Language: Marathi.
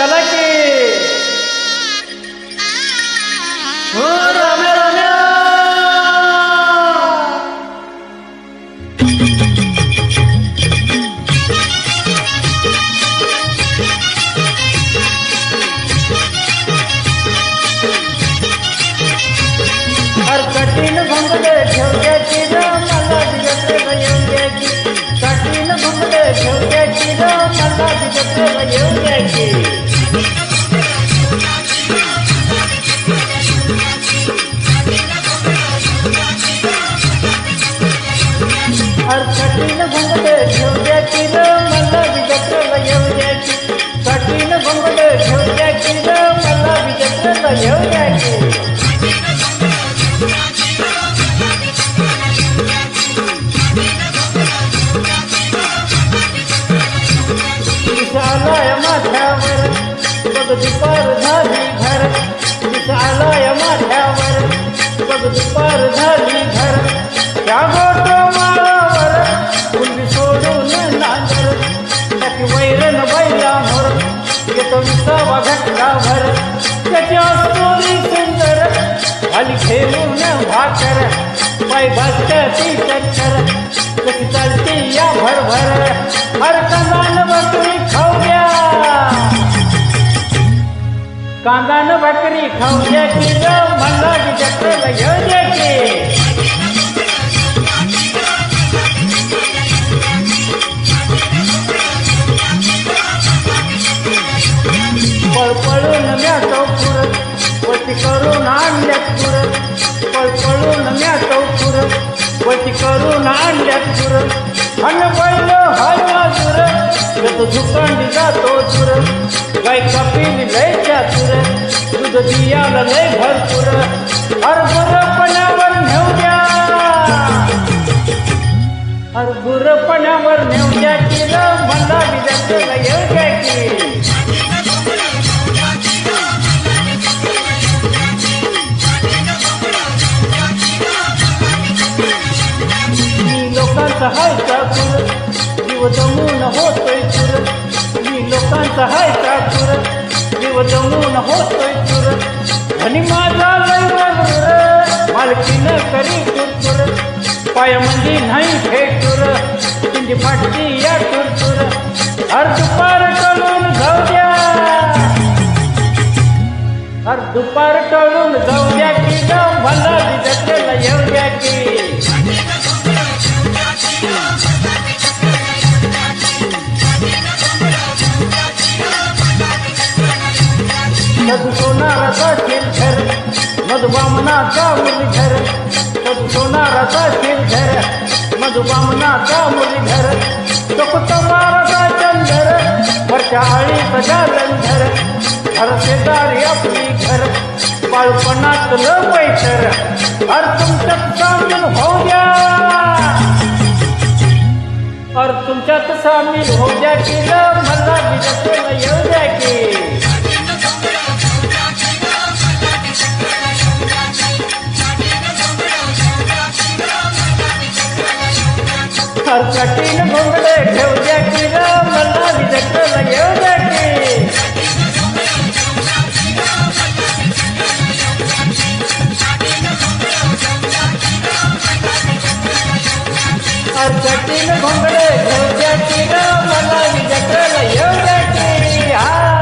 চালাকি রামে রামে আর কঠিন ভঙ্গলে ঝোঁকাছি রামালা দিগতে ভয়োঙ্গি কঠিন ভঙ্গলে ঝোঁকাছি রামালা দিগতে ভয়োঙ্গি अर कठीण घोंगडे ठेवल्याची र मला जत्रेला येऊन द्यायची कठीण घोंगडे ठेवल्याची र मला जत्रेला येऊन द्यायची आलाय माथ्यावर बघ दुपार झाली घर आलाय माझ्यावर बघ दुपार झाली घर तो विसावा घटला भर? त्याची असतोरी सुंदर. खाली खेळून भाकर. पाय भासत्या ती चक्कर. कशी चालते या भरभर? हर कंदान बकरी खाऊ द्या कांदा न खाऊ द्या की ग? मला की घेऊ द्या की. वती करून आणल्यात पुर पळपळून म्या चौपुर. वती करून आणल्यात पुर अन बैल हलवा चुर जत झुकांडी जातो चुर गाय कपिल लय चातुर दूध दियाला लय भरपूर. हरभर बुरपणावर नेऊ द्या. हरभर बुरपणावर नेऊ द्या. की मला बी येऊ द्या की. जमून होतोय चुर. मी लोकांचा हाय चाकूर जीव जमून होतोय चुर. धनी माझा लय मजूर मालकीन करी चुरचुर पाय म्हणजे नाही फेटूर तिंडी फाटली या चुरचुर हर दुपार टळून जाऊ द्या. हर दुपार टळून जाऊ द्या की जाऊ मधु सोनाराचा शिरझर मधु बामनाचा मुरलीधर मधु सोनाराचा शिरझर मधु बामनाचा मुरलीधर सुकुतमाराचा चंदर वरच्या आळीचा जालंधर घर. शेजारी आपली घर बाळपणात ल पैठर हर तुमच्यात सामील होऊ द्या. और तुमच्यात सामील होऊ द्या केलं र मला बिजतेला येऊ द्या फार कठीण भोंगडे ठेवत्या की ग मला विजक्तला घेऊ द्या की फार कठीण भोंगडे ठेवत्या की ग मला विजक्तला घेऊ हा.